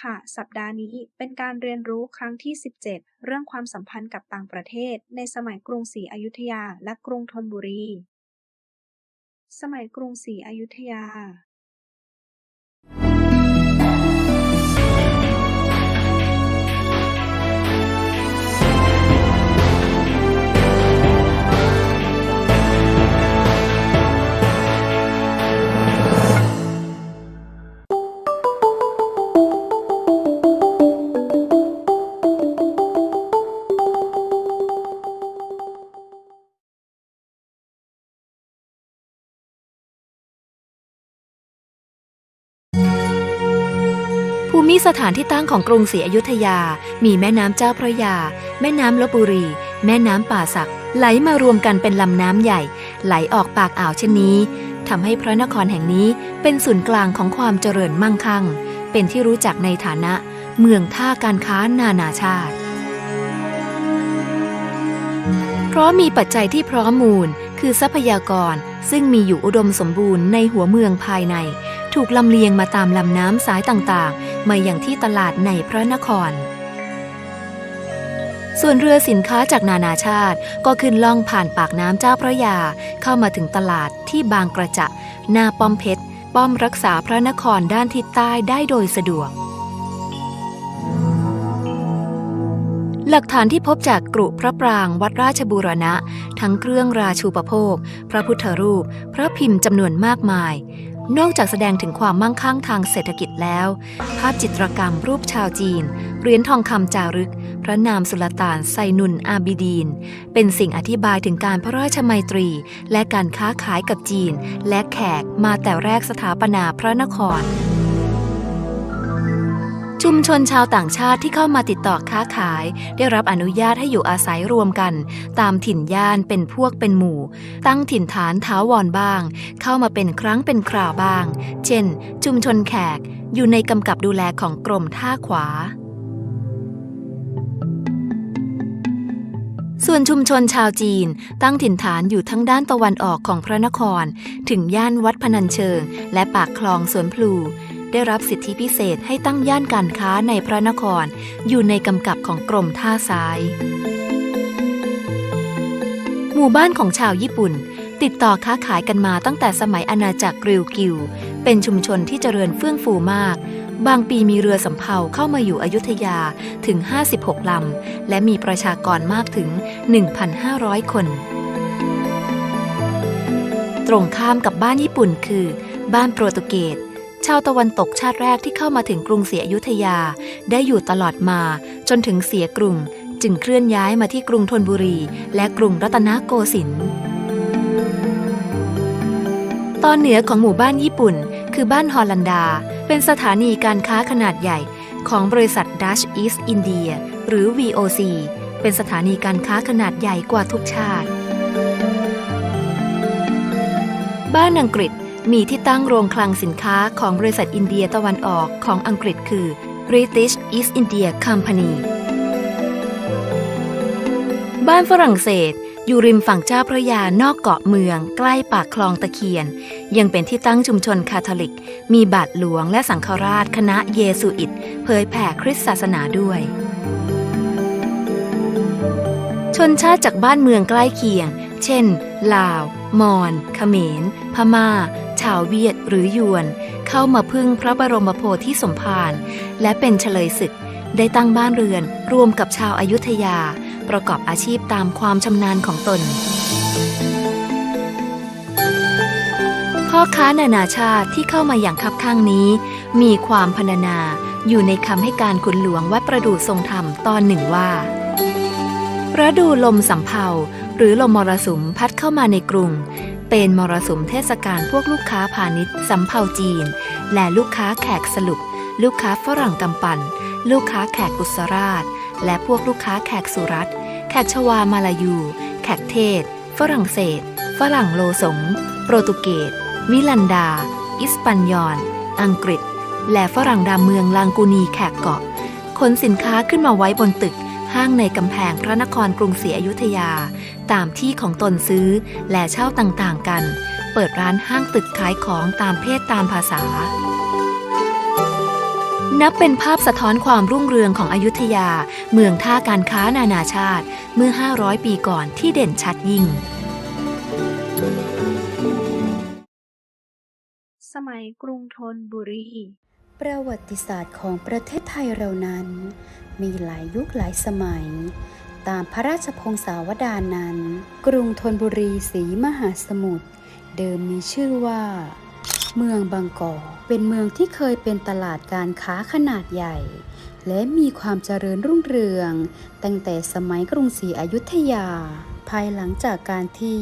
ค่ะ สัปดาห์นี้เป็นการเรียนรู้ครั้งที่ 17 เรื่องความสัมพันธ์กับต่างประเทศ ในสมัยกรุงศรีอยุธยาและกรุงธนบุรี สมัยกรุงศรีอยุธยา ภูมิสถานที่ตั้งของกรุงศรีอยุธยา มีแม่น้ำเจ้าพระยา แม่น้ำลบบุรี แม่น้ำป่าสัก ไหลมารวมกันเป็นลำน้ำใหญ่ ไหลออกปากอ่าวเช่นนี้ทำให้พระนครแห่งนี้เป็นศูนย์กลางของความเจริญมั่งคั่ง เป็นที่รู้จักในฐานะ เมืองท่าการค้านานาชาติ เพราะมีปัจจัยที่พร้อมมูล คือทรัพยากรซึ่งมีอยู่อุดมสมบูรณ์ในหัวเมืองภายใน ถูกลำเลียงมาตามลำน้ำสายต่างๆ มาอย่างที่ตลาดในพระนคร ส่วนเรือสินค้าจากนานาชาติก็ขึ้นล่องผ่านปากน้ำเจ้าพระยาเข้ามาถึงตลาดที่บางกระจะหน้าป้อมเพชร ป้อมรักษาพระนครด้านทิศใต้ได้โดยสะดวก หลักฐานที่พบจากกรุพระปรางวัดราชบูรณะ ทั้งเครื่องราชูปโภค พระพุทธรูป พระพิมพ์จำนวนมากมาย นอกจากแสดงถึงความมั่งคั่งทางเศรษฐกิจแล้ว ภาพจิตรกรรมรูปชาวจีน เหรียญทองคำจารึก พระนามสุลต่านไซนุนอาบิดีน เป็นสิ่งอธิบายถึงการพระราชมัยตรี และการค้าขายกับจีน และแขกมาแต่แรกสถาปนาพระนคร ชุมชนชาวต่างชาติที่เข้ามาติดต่อค้าขาย ได้รับอนุญาตให้อยู่อาศัยรวมกัน ตามถิ่นย่านเป็นพวกเป็นหมู่ ตั้งถิ่นฐานท้าวรบ้าง เข้ามาเป็นครั้งเป็นคราวบ้าง เช่น ชุมชนแขกอยู่ในกำกับดูแลของกรมท่าขวา ส่วนชุมชนชาวจีน ตั้งถิ่นฐานอยู่ทั้งด้านตะวันออกของพระนคร ถึงย่านวัดพนัญเชิง และปากคลองสวนพลู ได้รับสิทธิพิเศษให้ตั้งย่านการค้าในพระนคร อยู่ในกำกับของกรมท่าซ้าย หมู่บ้านของชาวญี่ปุ่น ติดต่อค้าขายกันมาตั้งแต่สมัยอาณาจักรริวกิว เป็นชุมชนที่เจริญเฟื่องฟูมาก บางปีมีเรือสำเภาเข้ามาอยู่อยุธยาถึง 56 ลำ และมีประชากรมากถึง 1,500 คนตรงข้ามกับบ้านญี่ปุ่นคือ บ้านโปรตุเกส ชาวตะวันตกชาติแรกที่เข้ามาถึงกรุงศรีอยุธยา ได้อยู่ตลอดมาจนถึงเสียกรุง จึงเคลื่อนย้ายมาที่กรุงธนบุรี และกรุงรัตนโกสินทร์ตอนเหนือของหมู่บ้านญี่ปุ่น คือบ้านฮอลันดา เป็นสถานีการค้าขนาดใหญ่ของบริษัท Dutch East India หรือ VOC เป็นสถานีการค้าขนาดใหญ่กว่าทุกชาติ บ้านอังกฤษ มีที่ตั้งโรงคลังสินค้าของบริษัทอินเดียตะวันออกของอังกฤษคือ British East India Company บ้านฝรั่งเศส อยู่ริมฝั่งเจ้าพระยานอกเกาะเมือง ใกล้ปากคลองตะเคียน ยังเป็นที่ตั้งชุมชนคาทอลิก มีบาทหลวงและสังฆราชคณะเยซูอิตเผยแผ่คริสตศาสนาด้วย ชนชาติจากบ้านเมืองใกล้เคียง เช่น ลาว มอญเขมร พม่าาวเวียดหรือยวนเข้ามาพึ่งพระบรมโพธิสมภารและเป็นเฉลยศึกได้ตั้งบ้านเรือนรวมกับชาวอายุทยา ประกอบอาชีพตามความชำนาญของตน พ่อค้านานาชาติที่เข้ามาอย่างคับข้างนี้ มีความพรรณนาอยู่ในคำให้การขุนหลวงวัดประดู่ทรงธรรมตอนหนึ่งว่าฤดูลมสำเภาหรือลมมรสุมพัดเข้ามาในกรุง เป็นมรสุมเทศกาลพวกลูกค้าพาณิชย์สำเภาจีน และลูกค้าแขกสลุปลูกค้าฝรั่งกำปั่น ลูกค้าแขกกุศราช และพวกลูกค้าแขกสุรัตแขกชวามาลายู แขกเทศ ฝรั่งเศส ฝรั่งโลสง โปรตุเกสวิลันดา อิสปันยอนอังกฤษ และฝรั่งดามเมืองลางกูนีแขกเกาะขนสินค้าขึ้นมาไว้บนตึก ห้างในกำแพงพระนครกรุงศรีอยุธยา ตามที่ของตนซื้อและเช่าต่างๆกัน เปิดร้านห้างตึกขายของตามเพศตามภาษา นับเป็นภาพสะท้อนความรุ่งเรืองของอยุธยา เมืองท่าการค้านานาชาติ เมื่อ 500 ปีก่อนที่เด่นชัดยิ่ง สมัยกรุงธนบุรี ประวัติศาสตร์ของประเทศไทยเรานั้น มีหลายยุคหลายสมัย ตามพระราชพงศาวดารนั้น กรุงธนบุรีศรีมหาสมุทรเดิมมีชื่อว่า เมืองบางกอกเป็นเมืองที่เคยเป็นตลาดการค้าขนาดใหญ่ และมีความเจริญรุ่งเรือง ตั้งแต่สมัยกรุงศรีอยุธยา ภายหลังจากการที่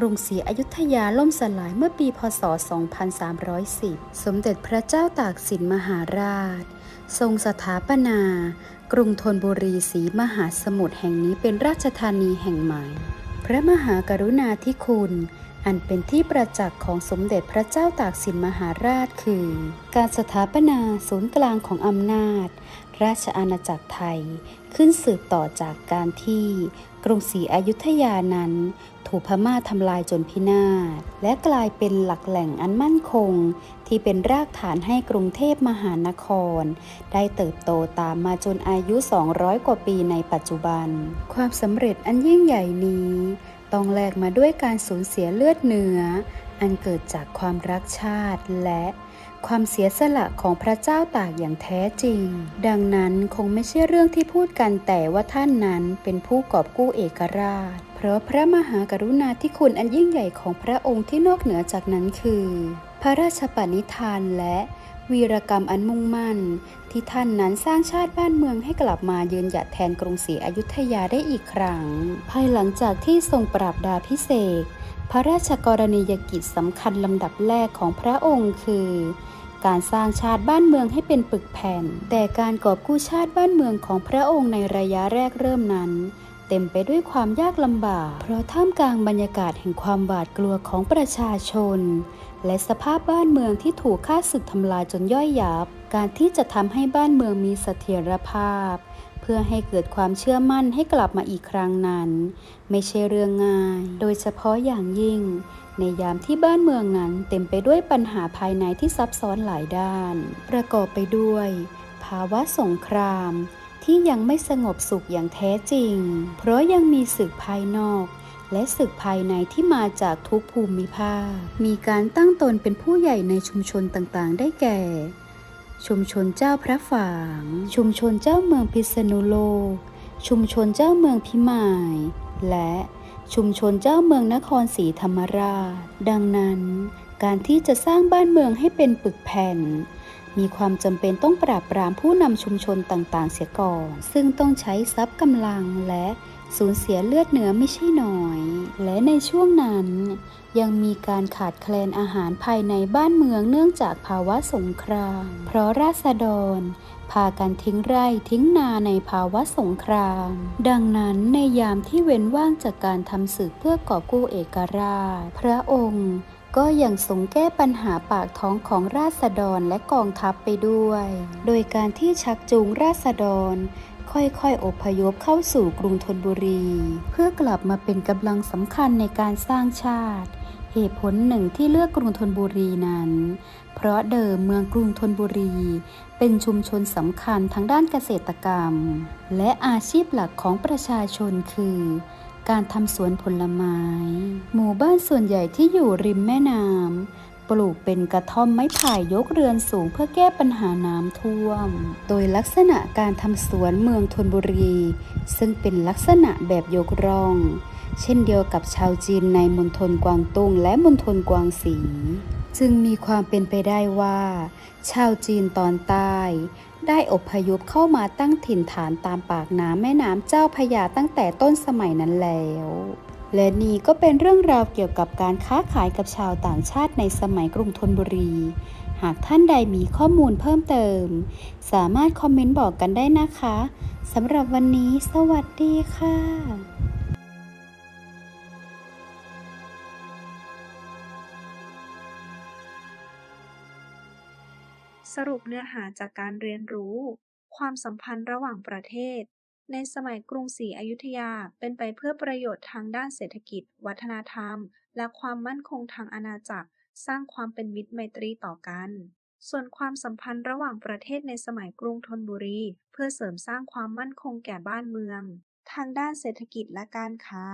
กรุงศรีอยุธยาล่มสลายเมื่อปีพศ 2310 สมเด็จพระเจ้าตากสินมหาราช ทรงสถาปนา กรุงธนบุรีศรีมหาสมุทรแห่งนี้เป็นราชธานีแห่งใหม่ พระมหากรุณาธิคุณ อันเป็นที่ประจักษ์ของสมเด็จพระเจ้าตากสินมหาราชคือ การสถาปนาศูนย์กลางของอำนาจ ราชอาณาจักรไทยขึ้นสืบต่อจากการที่กรุงศรีอยุธยานั้น ถูกพม่าทำลายจนพินาศ และกลายเป็นหลักแหล่งอันมั่นคง ที่เป็นรากฐานให้กรุงเทพมหานคร ได้เติบโตตามมาจนอายุ 200 กว่าปีในปัจจุบัน ความสำเร็จอันยิ่งใหญ่นี้ ต้องแลกมาด้วยการสูญเสียเลือดเนื้อ อันเกิดจากความรักชาติและความเสียสละของพระเจ้าตากอย่างแท้จริง ดังนั้นคงไม่ใช่เรื่องที่พูดกันแต่ว่าท่านนั้นเป็นผู้กอบกู้เอกราช เพราะพระมหากรุณาธิคุณอันยิ่งใหญ่ของพระองค์ที่นอกเหนือจากนั้นคือ พระราชปณิธานและ วีรกรรมอันมุ่งมั่น ที่ท่านนั้นสร้างชาติบ้านเมืองให้กลับมายืนหยัดแทนกรุงศรีอยุธยาได้อีกครั้ง ภายหลังจากที่ทรงปราบดาพิเศษ พระราชกรณียกิจสำคัญลำดับแรกของพระองค์คือ การสร้างชาติบ้านเมืองให้เป็นปึกแผ่น แต่การกอบกู้ชาติบ้านเมืองของพระองค์ในระยะแรกเริ่มนั้น เต็มไปด้วยความยากลำบาก เพราะท่ามกลางบรรยากาศแห่งความหวาดกลัวของประชาชน และสภาพบ้านเมืองที่ถูกฆ่าศึกทำลายจนย่อยยับ การที่จะทำให้บ้านเมืองมีเสถียรภาพ เพื่อให้เกิดความเชื่อมั่นให้กลับมาอีกครั้งนั้น ไม่ใช่เรื่องง่าย โดยเฉพาะอย่างยิ่ง ในยามที่บ้านเมืองนั้นเต็มไปด้วยปัญหาภายในที่ซับซ้อนหลายด้าน ประกอบไปด้วย ภาวะสงคราม ที่ยังไม่สงบสุขอย่างแท้จริง เพราะยังมีศึกภายนอกและศึกภายในที่มาจากทุกภูมิภาค มีการตั้งตนเป็นผู้ใหญ่ในชุมชนต่างๆ ได้แก่ ชุมชนเจ้าพระฝาง ชุมชนเจ้าเมืองพิษณุโลก ชุมชนเจ้าเมืองพิมาย และชุมชนเจ้าเมืองนครศรีธรรมราช ดังนั้น การที่จะสร้างบ้านเมืองให้เป็นปึกแผ่น มีความจำเป็นต้องปราบปรามผู้นำชุมชนต่างๆ เสียก่อน ซึ่งต้องใช้ทรัพย์กำลังและสูญเสียเลือดเนื้อไม่ใช่น้อย และในช่วงนั้นยังมีการขาดแคลนอาหารภายในบ้านเมืองเนื่องจากภาวะสงคราม เพราะราษฎร พากันทิ้งไร่ทิ้งนาในภาวะสงคราม ดังนั้นในยามที่เว้นว่างจากการทำศึกเพื่อกอบกู้เอกราช พระองค์ ก็ยังทรงแก้ปัญหาปากท้องของราษฎรและกองทัพไปด้วย โดยการที่ชักจูงราษฎร ค่อยๆ อพยพเข้าสู่กรุงธนบุรี เพื่อกลับมาเป็นกำลังสำคัญในการสร้างชาติ เหตุผลหนึ่งที่เลือกกรุงธนบุรีนั้น เพราะเดิมเมืองกรุงธนบุรี เป็นชุมชนสำคัญทางด้านเกษตรกรรม และอาชีพหลักของประชาชนคือ การทำสวนผลไม้ หมู่บ้านส่วนใหญ่ที่อยู่ริมแม่น้ำปลูกเป็นกระท่อมไม้ไผ่ยกเรือนสูงเพื่อแก้ปัญหาน้ำท่วม โดยลักษณะการทำสวนเมืองธนบุรี ซึ่งเป็นลักษณะแบบยกร่อง เช่นเดียวกับชาวจีนในมณฑลกวางตุ้งและมณฑลกวางสี จึงมีความเป็นไปได้ว่า ชาวจีนตอนใต้ ได้อพยพเข้ามาตั้งถิ่นฐานตามปากน้ำแม่น้ำเจ้าพยาตั้งแต่ต้นสมัยนั้นแล้ว และนี่ก็เป็นเรื่องราวเกี่ยวกับการค้าขายกับชาวต่างชาติในสมัยกรุงธนบุรี หากท่านใดมีข้อมูลเพิ่มเติม สามารถคอมเมนต์บอกกันได้นะคะสำหรับวันนี้ สวัสดีค่ะ สรุปเนื้อหาจากการเรียนรู้ ความสัมพันธ์ระหว่างประเทศ ในสมัยกรุงศรีอยุธยาเป็นไปเพื่อประโยชน์ทางด้านเศรษฐกิจ วัฒนธรรม และความมั่นคงทางอาณาจักร สร้างความเป็นมิตรไมตรีต่อกัน ส่วนความสัมพันธ์ระหว่างประเทศในสมัยกรุงธนบุรี เพื่อเสริมสร้างความมั่นคงแก่บ้านเมือง ทางด้านเศรษฐกิจและการค้า